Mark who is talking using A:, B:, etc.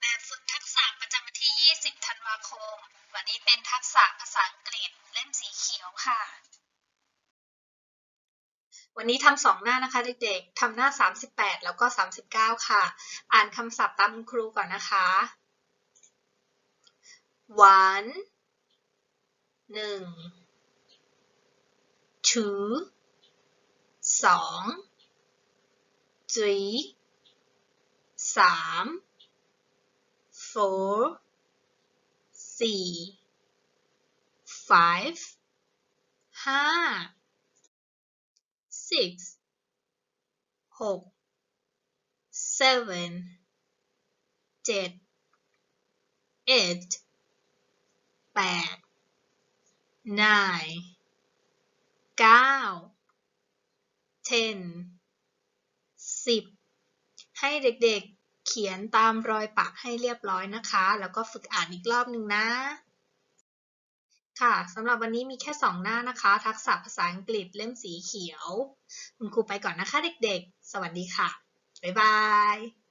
A: แบบฝึกทักษะประจำวันที่ 20 ธันวาคม วันนี้เป็นทักษะภาษาอังกฤษเล่มสีเขียวค่ะ วันนี้ทำสองหน้านะคะเด็กๆ ทำหน้า 38 แล้วก็ 39 ค่ะ อ่านคำศัพท์ตามคุณครูก่อนนะคะ one หนึ่ง two สอง three สาม four สี่ five ห้า six หก seven เจ็ด eight แปด nine เก้า ten สิบ ให้เด็กๆ ขียนตามรอยปะให้เรียบร้อยนะคะ แล้วก็ฝึกอ่านอีกรอบหนึ่งนะ ค่ะสำหรับวันนี้มีแค่สองหน้านะคะ ทักษะภาษาอังกฤษเล่มสีเขียว คุณครูไปก่อนนะคะเด็กๆ สวัสดีค่ะ บ๊ายบาย